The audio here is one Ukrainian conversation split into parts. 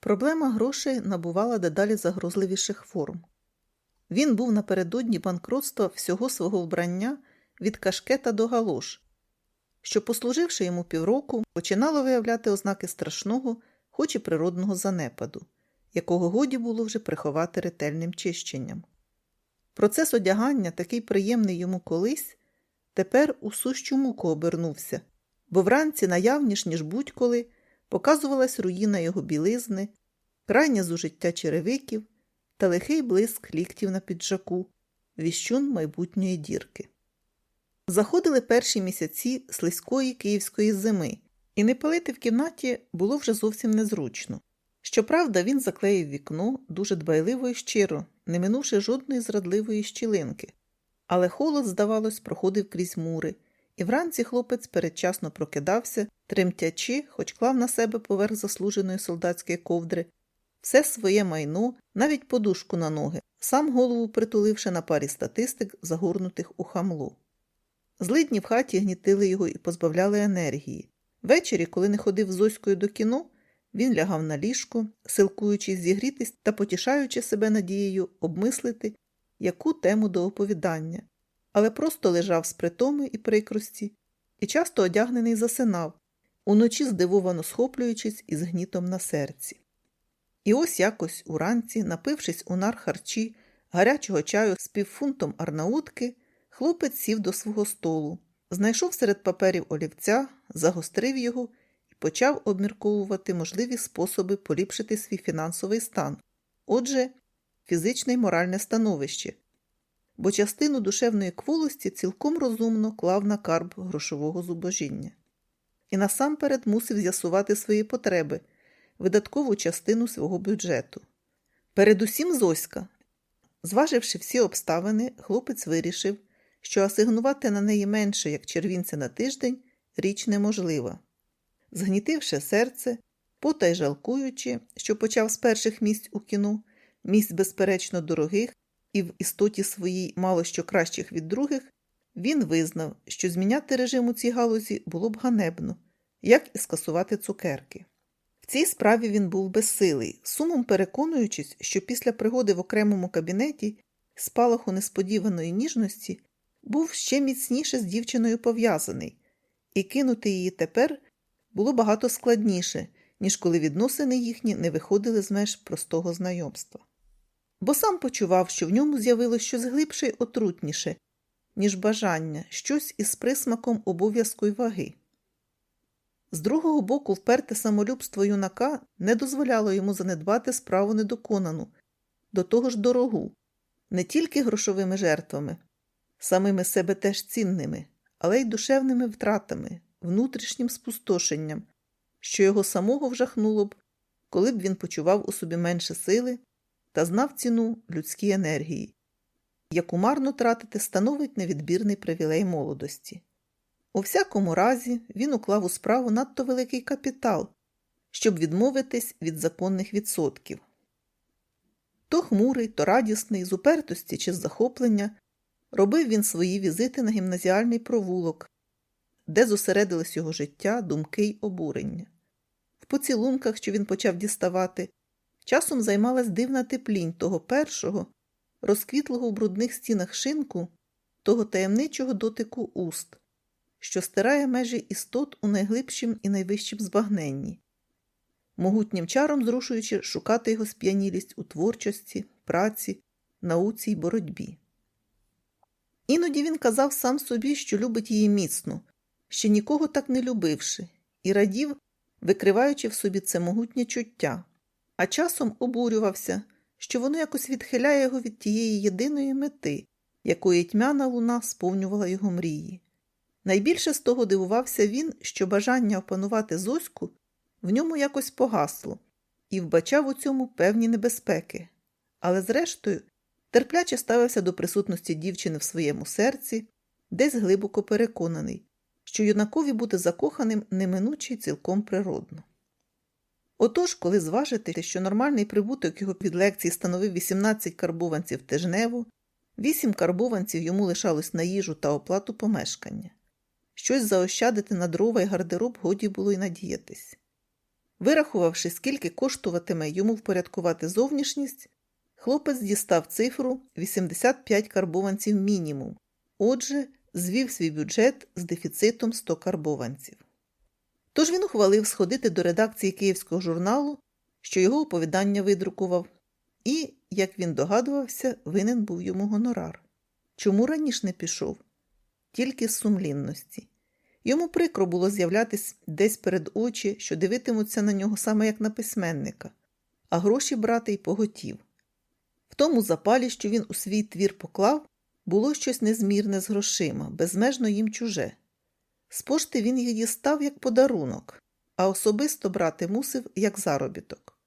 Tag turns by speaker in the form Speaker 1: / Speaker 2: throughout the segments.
Speaker 1: Проблема грошей набувала дедалі загрозливіших форм. Він був напередодні банкротства всього свого вбрання від кашкета до галош, що, послуживши йому півроку, починало виявляти ознаки страшного, хоч і природного занепаду, якого годі було вже приховати ретельним чищенням. Процес одягання, такий приємний йому колись, тепер у сущу муку обернувся, бо вранці наявніш, ніж будь-коли, показувалась руїна його білизни, крайнє зужиття черевиків та лихий блиск ліктів на піджаку, віщун майбутньої дірки. Заходили перші місяці слизької київської зими, і не палити в кімнаті було вже зовсім незручно. Щоправда, він заклеїв вікно дуже дбайливо і щиро, не минувши жодної зрадливої щілинки. Але холод, здавалось, проходив крізь мури, і вранці хлопець передчасно прокидався, тремтячи, хоч клав на себе поверх заслуженої солдатської ковдри, все своє майно, навіть подушку на ноги, сам голову притуливши на парі статистик, загорнутих у хамло. Злидні в хаті гнітили його і позбавляли енергії. Ввечері, коли не ходив з Зоською до кіно, він лягав на ліжко, силкуючись зігрітись та потішаючи себе надією обмислити яку тему до оповідання, але просто лежав з притоми і прикрості і часто одягнений засинав, уночі здивовано схоплюючись із гнітом на серці. І ось якось уранці, напившись у нар харчі гарячого чаю з півфунтом арнаутки, хлопець сів до свого столу, знайшов серед паперів олівця, загострив його і почав обмірковувати можливі способи поліпшити свій фінансовий стан. Отже, фізичне й моральне становище, бо частину душевної кволості цілком розумно клав на карб грошового зубожіння. І насамперед мусив з'ясувати свої потреби, видаткову частину свого бюджету. Передусім Зоська. Зваживши всі обставини, хлопець вирішив, що асигнувати на неї менше, як червінця на тиждень, річ неможлива. Згнітивши серце, потай жалкуючи, що почав з перших місць у кіно, місць, безперечно, дорогих і в істоті своїй мало що кращих від других, він визнав, що зміняти режим у цій галузі було б ганебно, як і скасувати цукерки. В цій справі він був безсилий, сумом переконуючись, що після пригоди в окремому кабінеті спалаху несподіваної ніжності був ще міцніше з дівчиною пов'язаний, і кинути її тепер було багато складніше, ніж коли відносини їхні не виходили з меж простого знайомства. Бо сам почував, що в ньому з'явилось щось глибше й отрутніше, ніж бажання, щось із присмаком обов'язку й ваги. З другого боку, вперте самолюбство юнака не дозволяло йому занедбати справу недоконану, до того ж дорогу, не тільки грошовими жертвами, самими себе теж цінними, але й душевними втратами, внутрішнім спустошенням, що його самого вжахнуло б, коли б він почував у собі менше сили та знав ціну людській енергії, яку марно тратити становить невідбірний привілей молодості. У всякому разі, він уклав у справу надто великий капітал, щоб відмовитись від законних відсотків. То хмурий, то радісний, з упертості чи з захоплення, робив він свої візити на гімназіальний провулок, де зосередилось його життя, думки й обурення. В поцілунках, що він почав діставати, часом займалась дивна теплінь того першого, розквітлого в брудних стінах шинку, того таємничого дотику уст, що стирає межі істот у найглибшім і найвищім збагненні, могутнім чаром зрушуючи шукати його сп'янілість у творчості, праці, науці й боротьбі. Іноді він казав сам собі, що любить її міцно, ще нікого так не любивши, і радів, викриваючи в собі це могутнє чуття, а часом обурювався, що воно якось відхиляє його від тієї єдиної мети, якої тьмяна луна сповнювала його мрії. Найбільше з того дивувався він, що бажання опанувати Зоську в ньому якось погасло, і вбачав у цьому певні небезпеки, але, зрештою, терпляче ставився до присутності дівчини в своєму серці, десь глибоко переконаний, що юнакові бути закоханим неминуче й цілком природно. Отож, коли зважити, що нормальний прибуток його під лекції становив 18 карбованців тижнево, 8 карбованців йому лишалось на їжу та оплату помешкання. Щось заощадити на дрова й гардероб годі було й надіятись. Вирахувавши, скільки коштуватиме йому впорядкувати зовнішність, хлопець дістав цифру 85 карбованців мінімум. Отже, звів свій бюджет з дефіцитом 100 карбованців. Тож він ухвалив сходити до редакції київського журналу, що його оповідання видрукував, і, як він догадувався, винен був йому гонорар. Чому раніше не пішов? Тільки з сумлінності. Йому прикро було з'являтись десь перед очі, що дивитимуться на нього саме як на письменника, а гроші брати й поготів. В тому запалі, що він у свій твір поклав, було щось незмірне з грошима, безмежно їм чуже. З пошти він їх дістав як подарунок, а особисто брати мусив як заробіток.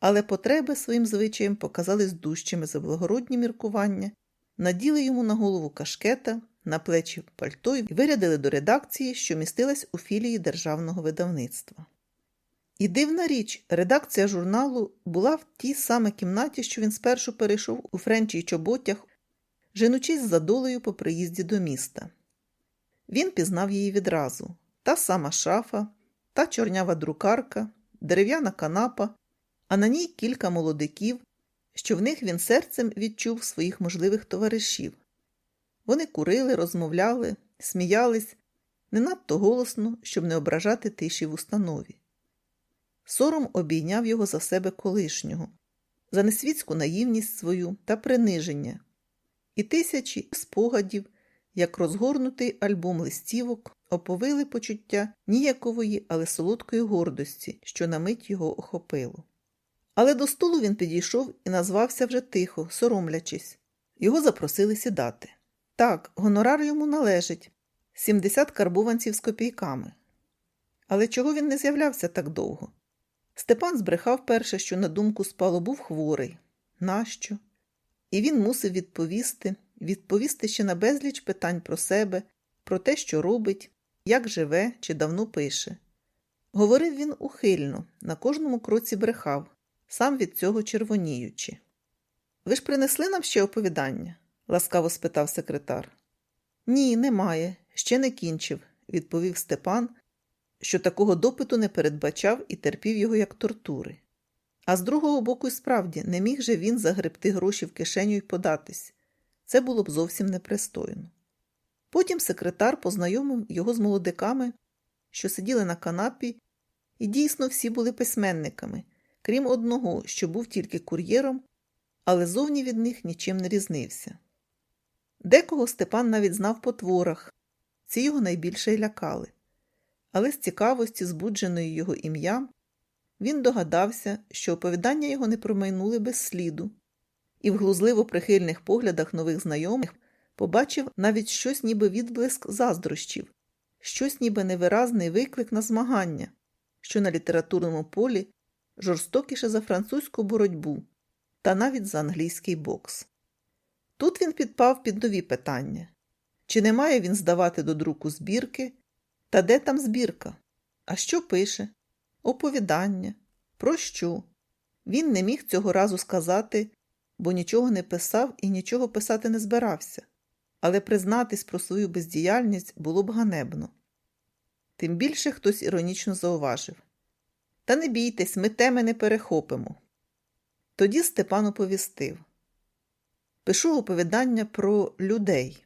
Speaker 1: Але потреби своїм звичаєм показались дужчими за благородні міркування, наділи йому на голову кашкета, на плечі пальто і вирядили до редакції, що містилась у філії державного видавництва. І дивна річ, редакція журналу була в тій самій кімнаті, що він спершу перейшов у френчі й чоботях, женучись за долею по приїзді до міста. Він пізнав її відразу та сама шафа, та чорнява друкарка, дерев'яна канапа, а на ній кілька молодиків, що в них він серцем відчув своїх можливих товаришів. Вони курили, розмовляли, сміялись не надто голосно, щоб не ображати тиші в установі. Сором обійняв його за себе колишнього, за несвітську наївність свою та приниження, і тисячі спогадів, як розгорнутий альбом листівок, оповили почуття ніякової, але солодкої гордості, що на мить його охопило. Але до столу він підійшов і назвався вже тихо, соромлячись. Його запросили сідати. Так, гонорар йому належить 70 карбованців з копійками. Але чого він не з'являвся так довго? Степан збрехав перше, що на думку спало, був хворий. Нащо? І він мусив відповісти, відповісти ще на безліч питань про себе, про те, що робить, як живе чи давно пише. Говорив він ухильно, на кожному кроці брехав, сам від цього червоніючи. Ви ж принесли нам ще оповідання? ласкаво спитав секретар. Ні, немає, ще не кінчив, відповів Степан, що такого допиту не передбачав і терпів його як тортури. А з другого боку, й справді, не міг же він загребти гроші в кишеню і податись. Це було б зовсім непристойно. Потім секретар познайомив його з молодиками, що сиділи на канапі, і дійсно всі були письменниками, крім одного, що був тільки кур'єром, але зовні від них нічим не різнився. Декого Степан навіть знав по творах, ці його найбільше й лякали. Але з цікавості, збудженої його ім'ям, він догадався, що оповідання його не промайнули без сліду, і в глузливо прихильних поглядах нових знайомих побачив навіть щось ніби відблиск заздрощів, щось ніби невиразний виклик на змагання, що на літературному полі жорстокіше за французьку боротьбу та навіть за англійський бокс. Тут він підпав під нові питання чи не має він здавати до друку збірки, та де там збірка? А що пише? Оповідання. Про що? Він не міг цього разу сказати, бо нічого не писав і нічого писати не збирався, але признатись про свою бездіяльність було б ганебно. Тим більше хтось іронічно зауважив Та не бійтесь, ми теми не перехопимо. Тоді Степан оповістив Пишу оповідання про людей.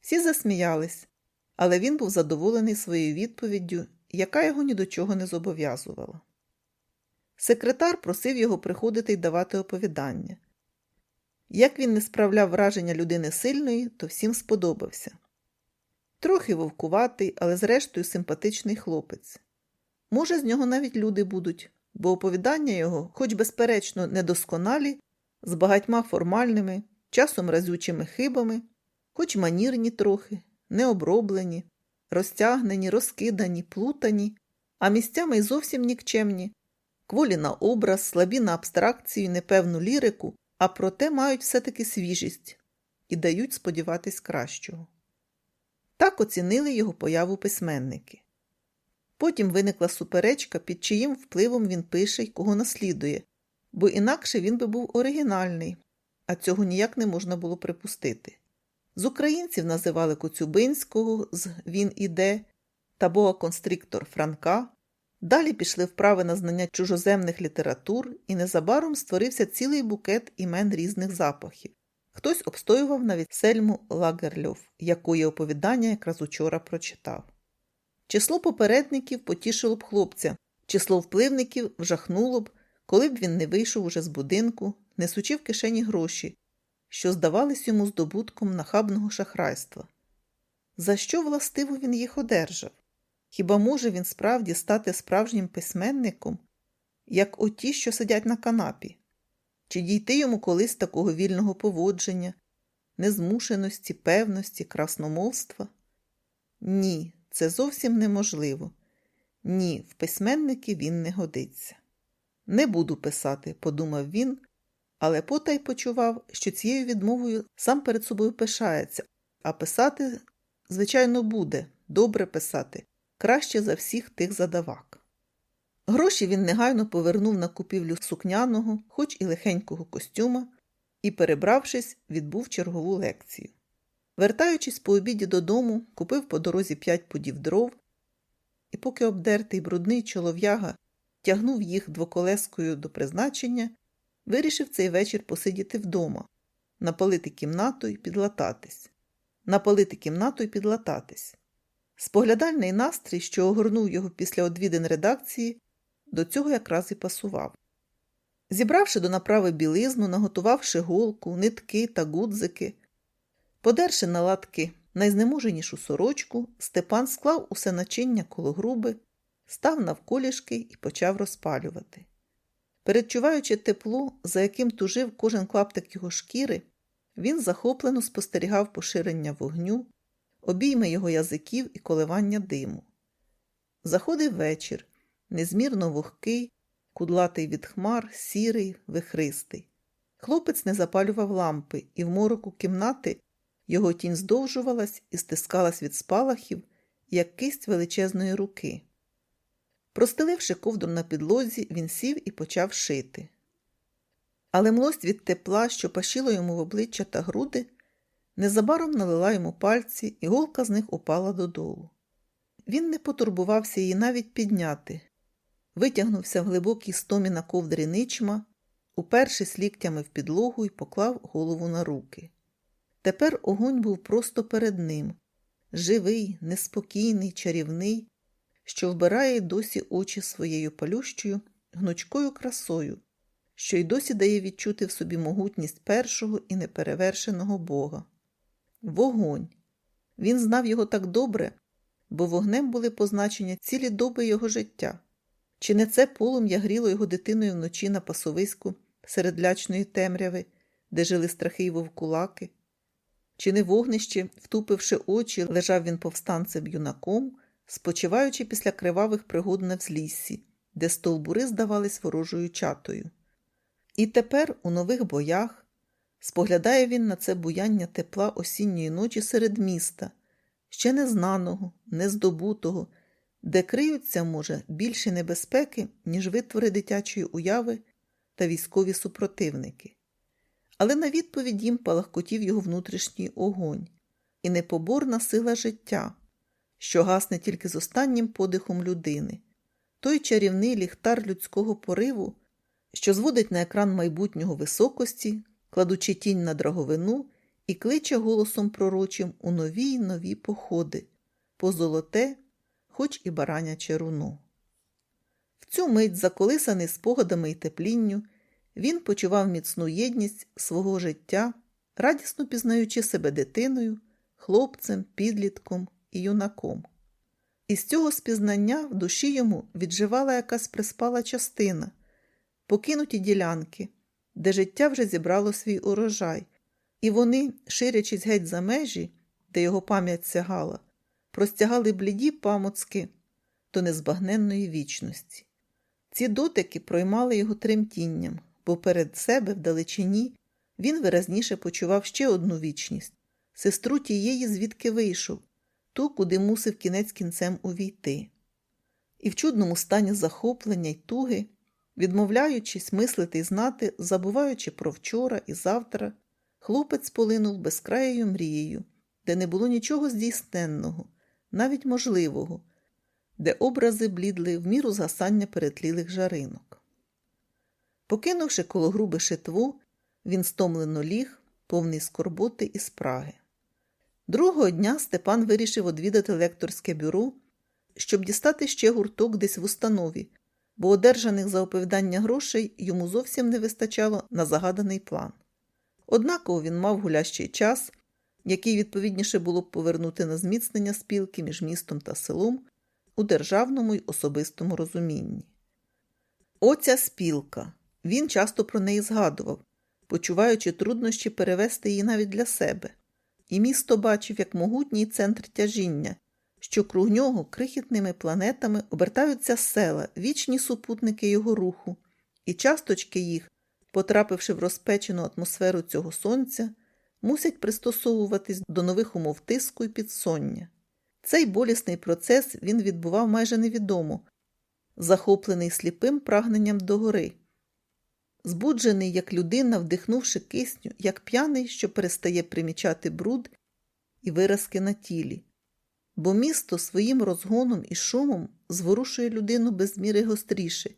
Speaker 1: Всі засміялись, але він був задоволений своєю відповіддю, яка його ні до чого не зобов'язувала. Секретар просив його приходити й давати оповідання. Як він не справляв враження людини сильної, то всім сподобався. Трохи вовкуватий, але зрештою симпатичний хлопець. Може, з нього навіть люди будуть, бо оповідання його, хоч безперечно, недосконалі, з багатьма формальними, часом разючими хибами, хоч манірні трохи, необроблені, розтягнені, розкидані, плутані, а місцями й зовсім нікчемні, кволі на образ, слабі на абстракцію, непевну лірику, а проте мають все-таки свіжість і дають сподіватись кращого. Так оцінили його появу письменники. Потім виникла суперечка, під чиїм впливом він пише й кого наслідує, бо інакше він би був оригінальний, а цього ніяк не можна було припустити. З українців називали Коцюбинського з Він іде та бога констриктор Франка, Далі пішли вправи на знання чужоземних літератур, і незабаром створився цілий букет імен різних запахів. Хтось обстоював навіть сельму Лагерльов, якої оповідання якраз учора прочитав. Число попередників потішило б хлопця, число впливників вжахнуло б, коли б він не вийшов уже з будинку, несучи в кишені гроші, що здавались йому здобутком нахабного шахрайства. За що властиво він їх одержав? Хіба може він справді стати справжнім письменником, як оті, що сидять на канапі? Чи дійти йому колись такого вільного поводження, незмушеності, певності, красномовства? Ні, це зовсім неможливо. Ні, в письменники він не годиться. Не буду писати, подумав він, але потай почував, що цією відмовою сам перед собою пишається, а писати, звичайно, буде, добре писати, краще за всіх тих задавак. Гроші він негайно повернув на купівлю сукняного, хоч і лихенького костюма, і, перебравшись, відбув чергову лекцію. Вертаючись по обіді додому, купив по дорозі п'ять подів дров, і поки обдертий брудний чолов'яга тягнув їх двоколескою до призначення, вирішив цей вечір посидіти вдома, напалити кімнату і підлататись. Напалити кімнату і підлататись. Споглядальний настрій, що огорнув його після одвідин редакції, до цього якраз і пасував. Зібравши до направи білизну, наготувавши голку, нитки та гудзики, подерши на латки найзнеможенішу сорочку, Степан склав усе начиння коло груби, став навколішки і почав розпалювати. Передчуваючи тепло, за яким тужив кожен клаптик його шкіри, він захоплено спостерігав поширення вогню, обійми його язиків і коливання диму. Заходив вечір, незмірно вогкий, кудлатий від хмар, сірий, вихристий. Хлопець не запалював лампи, і в мороку кімнати його тінь здовжувалась і стискалась від спалахів, як кисть величезної руки. Простеливши ковдру на підлозі, він сів і почав шити. Але млость від тепла, що пашило йому в обличчя та груди, незабаром налила йому пальці, і голка з них упала додолу. Він не потурбувався її навіть підняти, витягнувся в глибокій стомі на ковдрі ничма, упершись ліктями в підлогу і поклав голову на руки. Тепер огонь був просто перед ним живий, неспокійний, чарівний, що вбирає досі очі своєю палющою, гнучкою красою, що й досі дає відчути в собі могутність першого і неперевершеного Бога. Вогонь. Він знав його так добре, бо вогнем були позначення цілі доби його життя. Чи не це полум'я гріло його дитиною вночі на пасовиську серед лячної темряви, де жили страхи й вовкулаки? Чи не вогнище, втупивши очі, лежав він повстанцем юнаком, спочиваючи після кривавих пригод на взліссі, де стовбури здавались ворожою чатою? І тепер, у нових боях, споглядає він на це буяння тепла осінньої ночі серед міста, ще незнаного, нездобутого, де криються, може, більші небезпеки, ніж витвори дитячої уяви та військові супротивники. Але на відповідь їм палахкотів його внутрішній огонь і непоборна сила життя, що гасне тільки з останнім подихом людини, той чарівний ліхтар людського пориву, що зводить на екран майбутнього високості, кладучи тінь на драговину і кличе голосом пророчим у нові й нові походи, по золоте, хоч і бараняче руно. В цю мить, заколисаний спогадами й теплінню, він почував міцну єдність свого життя, радісно пізнаючи себе дитиною, хлопцем, підлітком і юнаком. І з цього спізнання в душі йому відживала якась приспала частина, покинуті ділянки, де життя вже зібрало свій урожай, і вони, ширячись геть за межі, де його пам'ять сягала, простягали бліді памоцки до незбагненної вічності. Ці дотики проймали його тремтінням, бо перед себе вдалечині він виразніше почував ще одну вічність сестру тієї, звідки вийшов, ту, куди мусив кінець кінцем увійти. І в чудному стані захоплення й туги, відмовляючись мислити й знати, забуваючи про вчора і завтра, хлопець полинув безкраєю мрією, де не було нічого здійсненного, навіть можливого, де образи блідли в міру згасання перетлілих жаринок. Покинувши коло груби шитву, він стомлено ліг, повний скорботи і спраги. Другого дня Степан вирішив одвідати лекторське бюро, щоб дістати ще гурток десь в установі, бо одержаних за оповідання грошей йому зовсім не вистачало на загаданий план. Однаково він мав гулящий час, який відповідніше було б повернути на зміцнення спілки між містом та селом у державному й особистому розумінні. Оця спілка. Він часто про неї згадував, почуваючи труднощі перевести її навіть для себе, і місто бачив як могутній центр тяжіння, що круг нього крихітними планетами обертаються села, вічні супутники його руху, і часточки їх, потрапивши в розпечену атмосферу цього сонця, мусять пристосовуватись до нових умов тиску і підсоння. Цей болісний процес він відбував майже невідомо, захоплений сліпим прагненням догори. Збуджений, як людина, вдихнувши кисню, як п'яний, що перестає примічати бруд і виразки на тілі. Бо місто своїм розгоном і шумом зворушує людину без міри гостріше,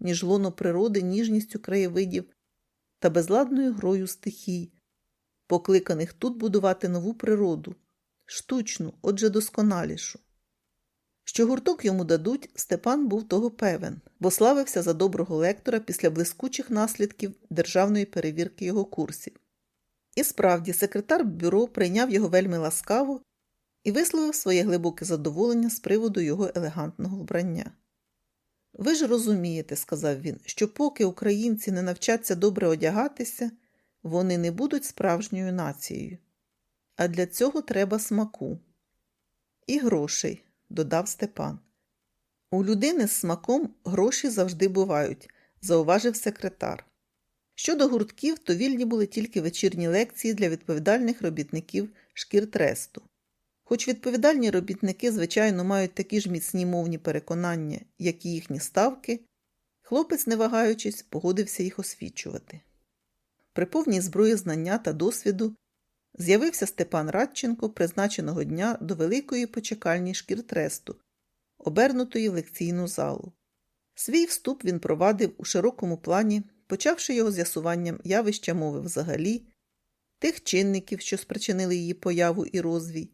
Speaker 1: ніж лоно природи ніжністю краєвидів та безладною грою стихій, покликаних тут будувати нову природу, штучну, отже, досконалішу. Що гурток йому дадуть, Степан був того певен, бо славився за доброго лектора після блискучих наслідків державної перевірки його курсів. І справді, секретар бюро прийняв його вельми ласкаво і висловив своє глибоке задоволення з приводу його елегантного вбрання. Ви ж розумієте, сказав він, що поки українці не навчаться добре одягатися, вони не будуть справжньою нацією. А для цього треба смаку і грошей додав Степан. У людини з смаком гроші завжди бувають, зауважив секретар. Щодо гуртків, то вільні були тільки вечірні лекції для відповідальних робітників шкіртресту. Хоч відповідальні робітники, звичайно, мають такі ж міцні мовні переконання, як і їхні ставки, хлопець, не вагаючись, погодився їх освічувати. При повній зброї знання та досвіду З'явився Степан Радченко призначеного дня до великої почекальні шкіртресту, обернутої в лекційну залу. Свій вступ він провадив у широкому плані, почавши його з'ясуванням явища мови взагалі, тих чинників, що спричинили її появу і розвій,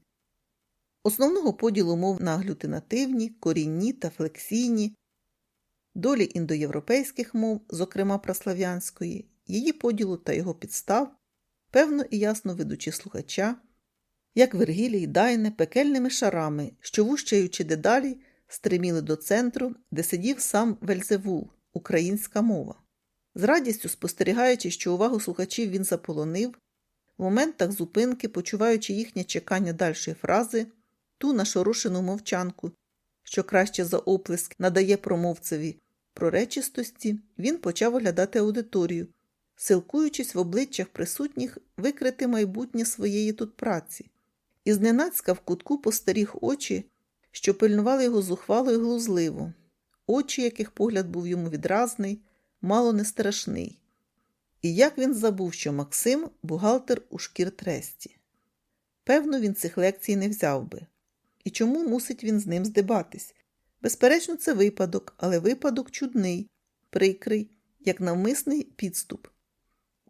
Speaker 1: основного поділу мов на аглютинативні, корінні та флексійні, долі індоєвропейських мов, зокрема праслав'янської, її поділу та його підстав певно і ясно ведучи слухача, як Вергілій Дайне пекельними шарами, що вущаючи дедалі, стриміли до центру, де сидів сам Вельзевул, українська мова. З радістю спостерігаючи, що увагу слухачів він заполонив, в моментах зупинки, почуваючи їхнє чекання дальшої фрази, ту нашорошену мовчанку, що краще за оплеск надає промовцеві проречистості, він почав оглядати аудиторію, силкуючись в обличчях присутніх викрити майбутнє своєї тут праці, і зненацька в кутку постеріг очі, що пильнували його зухвало й глузливо, очі, яких погляд був йому відразний, мало не страшний. І як він забув, що Максим бухгалтер у шкіртресті. Певно, він цих лекцій не взяв би. І чому мусить він з ним здибатись? Безперечно, це випадок, але випадок чудний, прикрий, як навмисний підступ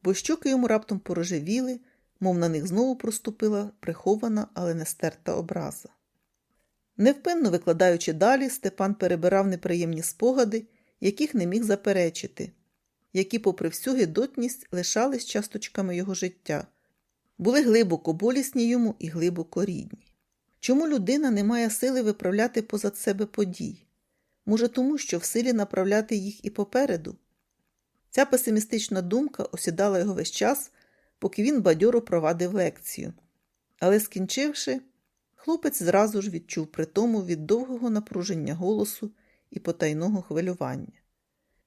Speaker 1: бо щоки йому раптом порожевіли, мов на них знову проступила прихована, але не стерта образа. Невпинно викладаючи далі, Степан перебирав неприємні спогади, яких не міг заперечити, які, попри всю гидотність, лишались часточками його життя, були глибоко болісні йому і глибоко рідні. Чому людина не має сили виправляти позад себе подій? Може, тому, що в силі направляти їх і попереду? Ця песимістична думка осідала його весь час, поки він бадьоро провадив лекцію. Але, скінчивши, хлопець зразу ж відчув притому від довгого напруження голосу і потайного хвилювання.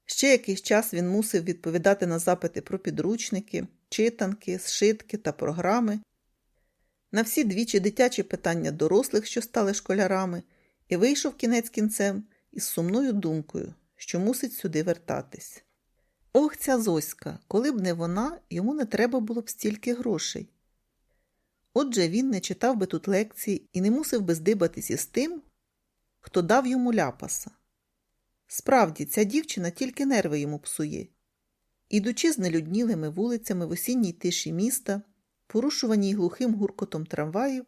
Speaker 1: Ще якийсь час він мусив відповідати на запити про підручники, читанки, зшитки та програми, на всі двічі дитячі питання дорослих, що стали школярами, і вийшов кінець кінцем із сумною думкою, що мусить сюди вертатись. Ох, ця Зоська, коли б не вона, йому не треба було б стільки грошей. Отже він не читав би тут лекцій і не мусив би здибатись із тим, хто дав йому ляпаса. Справді, ця дівчина тільки нерви йому псує. Ідучи з нелюднілими вулицями в осінній тиші міста, порушуваній глухим гуркотом трамваїв,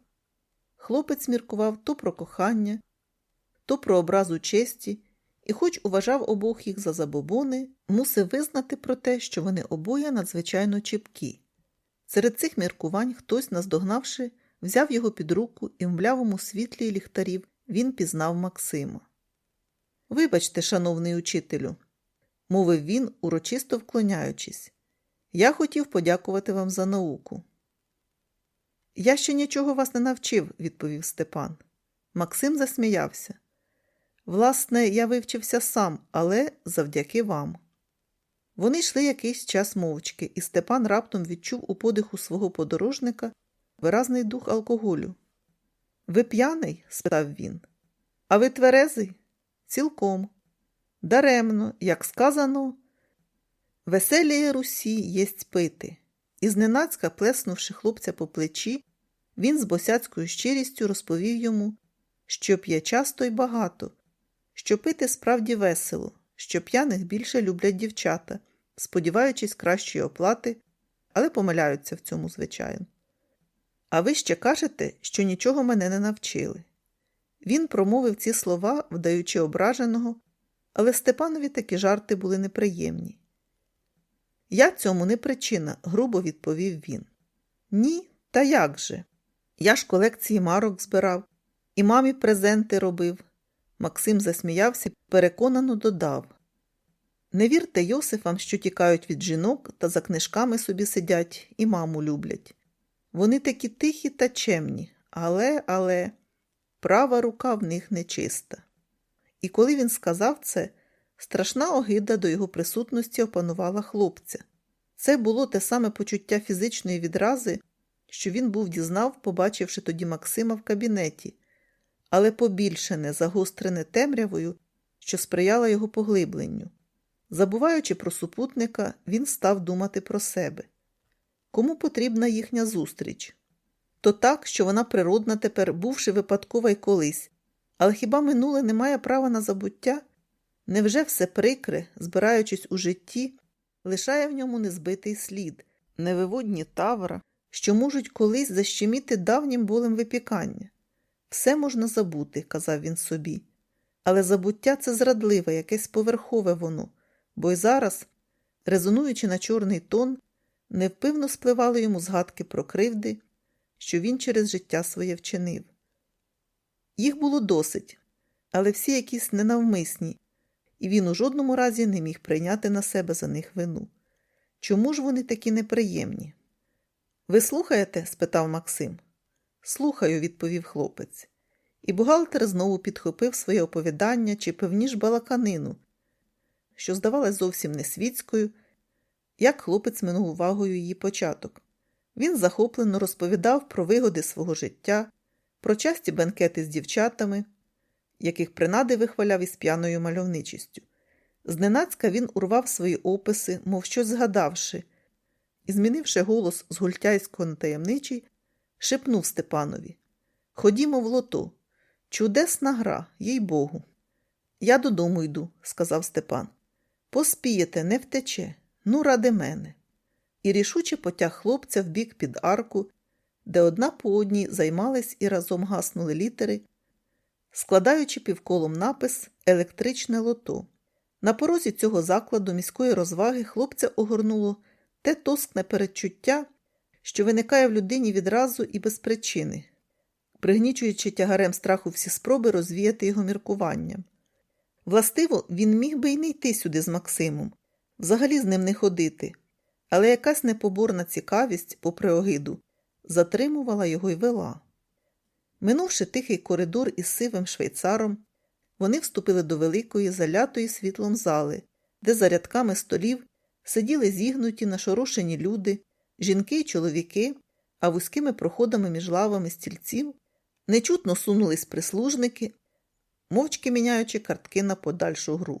Speaker 1: хлопець міркував то про кохання, то про образу честі, і, хоч уважав обох їх за забобони, мусив визнати про те, що вони обоє надзвичайно чіпкі. Серед цих міркувань хтось, наздогнавши, взяв його під руку і в млявому світлі ліхтарів він пізнав Максима. Вибачте, шановний учителю, мовив він, урочисто вклоняючись. Я хотів подякувати вам за науку. Я ще нічого вас не навчив, відповів Степан. Максим засміявся. Власне, я вивчився сам, але завдяки вам. Вони йшли якийсь час мовчки, і Степан раптом відчув у подиху свого подорожника виразний дух алкоголю. Ви п'яний? спитав він. А ви тверезий? Цілком. Даремно, як сказано, веселіє Русі єсть пити. І зненацька, плеснувши хлопця по плечі, він з босяцькою щирістю розповів йому, що п'є часто й багато, що пити справді весело, що п'яних більше люблять дівчата, сподіваючись кращої оплати, але помиляються в цьому, звичайно. А ви ще кажете, що нічого мене не навчили. Він промовив ці слова, вдаючи ображеного, але Степанові такі жарти були неприємні. Я цьому не причина, грубо відповів він. Ні, та як же? Я ж колекції марок збирав і мамі презенти робив. Максим засміявся переконано додав. Не вірте Йосифам, що тікають від жінок та за книжками собі сидять і маму люблять. Вони такі тихі та чемні, але, але права рука в них нечиста. І коли він сказав це, страшна огида до його присутності опанувала хлопця. Це було те саме почуття фізичної відрази, що він був дізнав, побачивши тоді Максима в кабінеті, але побільшене, загострене темрявою, що сприяла його поглибленню. Забуваючи про супутника, він став думати про себе. Кому потрібна їхня зустріч? То так, що вона природна тепер, бувши випадкова й колись, але хіба минуле не має права на забуття? Невже все прикре, збираючись у житті, лишає в ньому незбитий слід, невиводні тавра, що можуть колись защеміти давнім болем випікання? Все можна забути, казав він собі, але забуття це зрадливе, якесь поверхове воно, бо й зараз, резонуючи на чорний тон, невпивно спливали йому згадки про кривди, що він через життя своє вчинив. Їх було досить, але всі якісь ненавмисні, і він у жодному разі не міг прийняти на себе за них вину. Чому ж вони такі неприємні? Ви слухаєте? спитав Максим. Слухаю, відповів хлопець. І бухгалтер знову підхопив своє оповідання чи певніш балаканину, що здавалась зовсім не світською, як хлопець минув увагою її початок. Він захоплено розповідав про вигоди свого життя, про часті бенкети з дівчатами, яких принади вихваляв із п'яною мальовничістю. Зненацька він урвав свої описи, мов щось згадавши, і, змінивши голос з гультяйського на таємничий, шепнув Степанові Ходімо в лото. Чудесна гра, їй богу. Я додому йду, сказав Степан. Поспієте, не втече, ну, ради мене. І рішуче потяг хлопця в бік під арку, де одна по одній займались і разом гаснули літери, складаючи півколом напис Електричне лото. На порозі цього закладу міської розваги хлопця огорнуло те тоскне передчуття, що виникає в людині відразу і без причини, пригнічуючи тягарем страху всі спроби розвіяти його міркуванням. Властиво, він міг би й не йти сюди з Максимом, взагалі з ним не ходити, але якась непоборна цікавість, попри огиду, затримувала його й вела. Минувши тихий коридор із сивим швейцаром, вони вступили до великої, залятої світлом зали, де за рядками столів сиділи зігнуті нашорошені люди, жінки й чоловіки, а вузькими проходами між лавами стільців нечутно сунулись прислужники, мовчки міняючи картки на подальшу гру.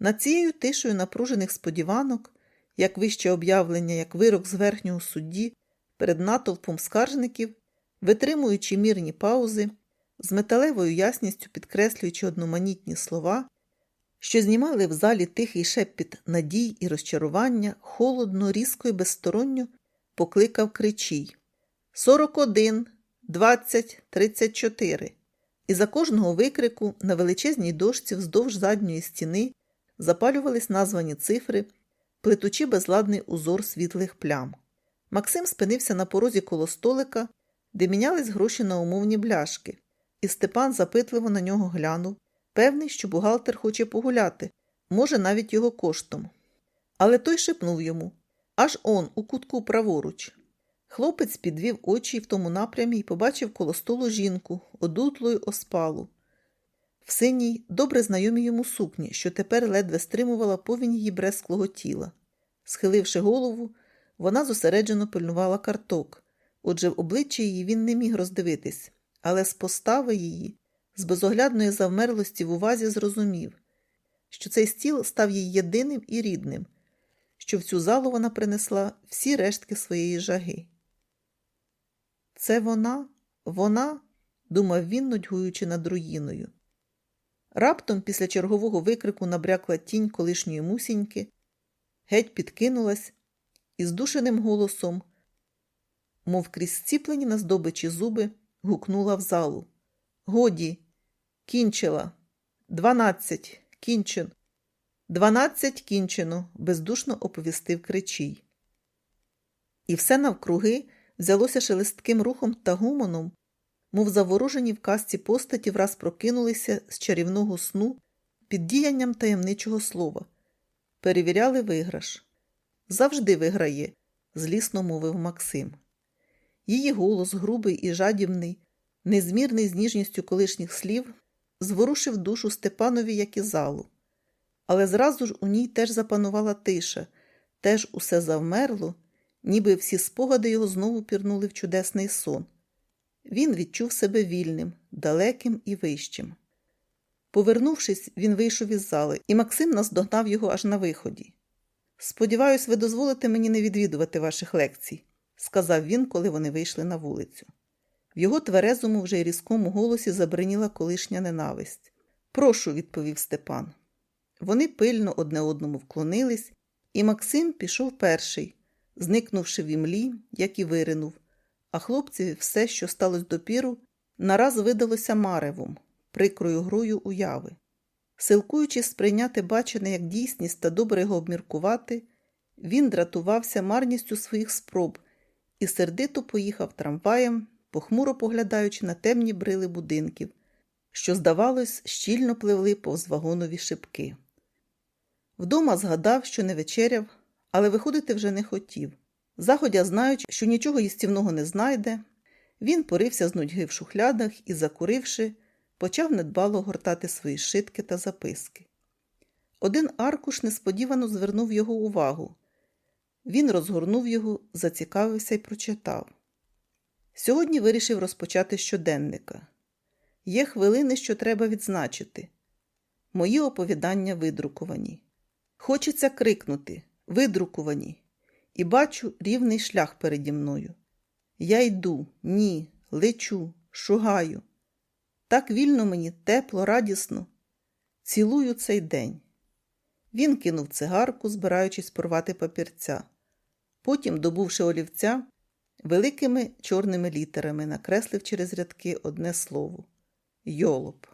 Speaker 1: Над цією тишою напружених сподіванок, як вище об'явлення, як вирок з верхнього судді, перед натовпом скаржників, витримуючи мірні паузи, з металевою ясністю підкреслюючи одноманітні слова, що знімали в залі тихий шепіт надій і розчарування, холодно, різко і безсторонньо покликав кричій. Сорок один, двадцять, тридцять чотири. І за кожного викрику на величезній дошці вздовж задньої стіни запалювались названі цифри, плетучи безладний узор світлих плям. Максим спинився на порозі коло столика, де мінялись гроші на умовні бляшки, і Степан запитливо на нього глянув, певний, що бухгалтер хоче погуляти, може, навіть його коштом. Але той шепнув йому аж он, у кутку праворуч. Хлопець підвів очі в тому напрямі і побачив коло столу жінку, одутлу й оспалу. В синій, добре знайомій йому сукні, що тепер ледве стримувала повінь її бресклого тіла. Схиливши голову, вона зосереджено пильнувала карток, отже, в обличчя її він не міг роздивитись, але з постави її, з безоглядної завмерлості в увазі зрозумів, що цей стіл став їй єдиним і рідним, що в цю залу вона принесла всі рештки своєї жаги. Це вона, вона, думав він, нудьгуючи над руїною. Раптом, після чергового викрику, набрякла тінь колишньої мусіньки, геть підкинулась і здушеним голосом, мов крізь зціплені на здобичі зуби, гукнула в залу. Годі, кінчила. Дванадцять, кінчен. Дванадцять кінчено, бездушно оповістив кричій. І все навкруги взялося шелестким рухом та гумоном, мов заворожені в казці постаті враз прокинулися з чарівного сну під діянням таємничого слова. Перевіряли виграш. Завжди виграє, злісно мовив Максим. Її голос, грубий і жадібний, незмірний з ніжністю колишніх слів, зворушив душу Степанові, як і залу. Але зразу ж у ній теж запанувала тиша, теж усе завмерло, ніби всі спогади його знову пірнули в чудесний сон. Він відчув себе вільним, далеким і вищим. Повернувшись, він вийшов із зали, і Максим наздогнав його аж на виході. Сподіваюсь, ви дозволите мені не відвідувати ваших лекцій, сказав він, коли вони вийшли на вулицю. В його тверезому, вже й різкому голосі забриніла колишня ненависть. Прошу, відповів Степан. Вони пильно одне одному вклонились, і Максим пішов перший, зникнувши в імлі, як і виринув, а хлопцеві все, що сталося допіру, нараз видалося маревом, прикрою грою уяви. Силкуючись сприйняти бачене як дійсність та добре його обміркувати, він дратувався марністю своїх спроб і сердито поїхав трамваєм, похмуро поглядаючи на темні брили будинків, що, здавалось, щільно пливли повз вагонові шибки. Вдома згадав, що не вечеряв, але виходити вже не хотів. Заходя, знаючи, що нічого їстівного не знайде, він порився з нудьги в шухлядах і, закуривши, почав недбало гортати свої шитки та записки. Один аркуш несподівано звернув його увагу. Він розгорнув його, зацікавився і прочитав. Сьогодні вирішив розпочати щоденника. Є хвилини, що треба відзначити. Мої оповідання видруковані. Хочеться крикнути видрукувані, і бачу рівний шлях переді мною. Я йду, ні, лечу, шугаю. Так вільно мені, тепло, радісно. Цілую цей день. Він кинув цигарку, збираючись порвати папірця. Потім, добувши олівця, великими чорними літерами накреслив через рядки одне слово йолоп.